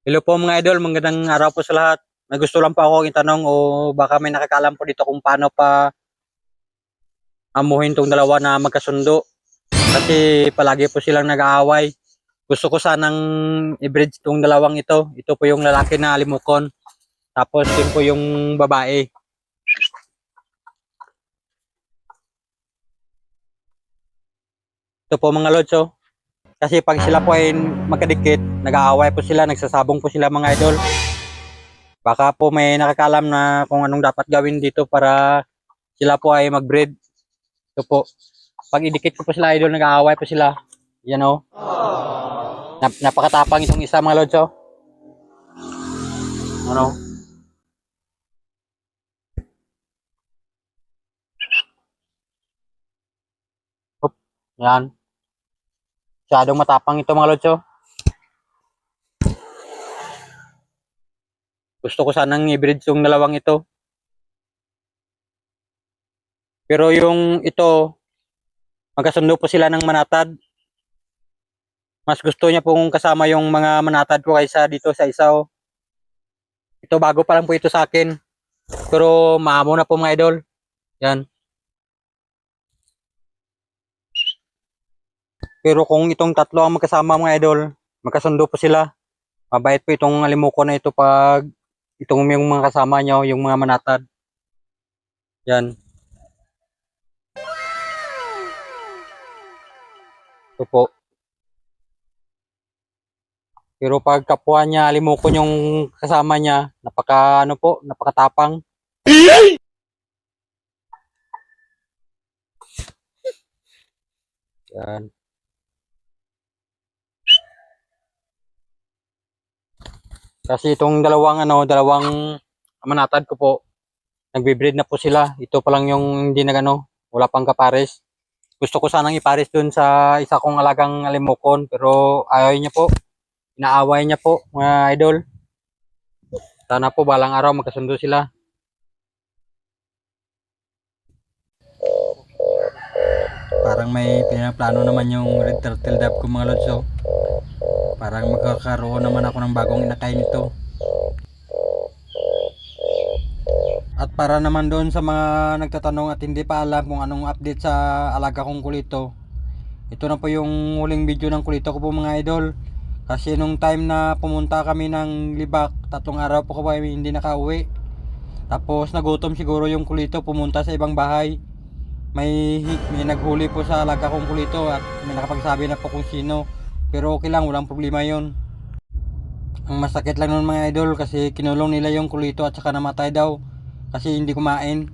Hello po mga idol, magandang araw po sa lahat. May gusto lang po ako itanong o baka may nakakalam po dito kung paano pa amuhin tong dalawa na magkasundo. Kasi palagi po silang nag-aaway. Gusto ko sanang i-bridge tong dalawang ito. Ito po yung lalaki na alimukon. Tapos yun po yung babae. Ito po mga lods oh. Kasi pag sila po ay magkadikit, nag-aaway po sila, nagsasabong po sila mga idol. Baka po may nakakalam na kung anong dapat gawin dito para sila po ay mag-breed. Ito po. Pag idikit ko po sila idol, nag-aaway po sila. Yan o. Nap napakatapang itong isa mga lods oh. Ano? Hop. Yan. Masyadong matapang ito mga lods oh. Gusto ko sanang i-breed yung dalawang ito. Pero yung ito, magkasundo po sila ng manatad. Mas gusto niya pong kasama yung mga manatad ko kaysa dito sa isa. oh. Ito bago pa lang po ito sa akin. Pero maamo na po mga idol. Yan. Pero kung itong tatlo ang magkasama mga idol, magkasundo po sila. Mabait po itong alimuko na ito pag itong yung mga kasama nyo, yung mga manatad. Yan. Ito po. Pero pag kapwa niya, alimukon yung kasama niya, napaka ano po, napakatapang. Yan. Kasi itong dalawang ano, dalawang manatad ko po, nagbe-breed na po sila. Ito pa lang yung hindi nagano, wala pang kapares. Gusto ko sanang ipares dun sa isa kong alagang alimokon, pero ayaw niya po. Inaaway niya po, mga idol. Sana po balang araw magkasundo sila. Parang may pinaplano naman yung red turtle dove ko mga lods oh. Parang magkakaroon naman ako ng bagong inakay nito. At para naman doon sa mga nagtatanong at hindi pa alam kung anong update sa alaga kong kulito. Ito na po yung huling video ng kulito ko po mga idol. Kasi nung time na pumunta kami ng Libak, tatlong araw po kami hindi nakauwi. Tapos nagutom siguro yung kulito, pumunta sa ibang bahay. May, may naghuli po sa alaga kong kulito at may nakapagsabi na po kung sino. Pero okay lang, walang problema yon. Ang masakit lang nun mga idol kasi kinulong nila yung kulito at saka namatay daw kasi hindi kumain.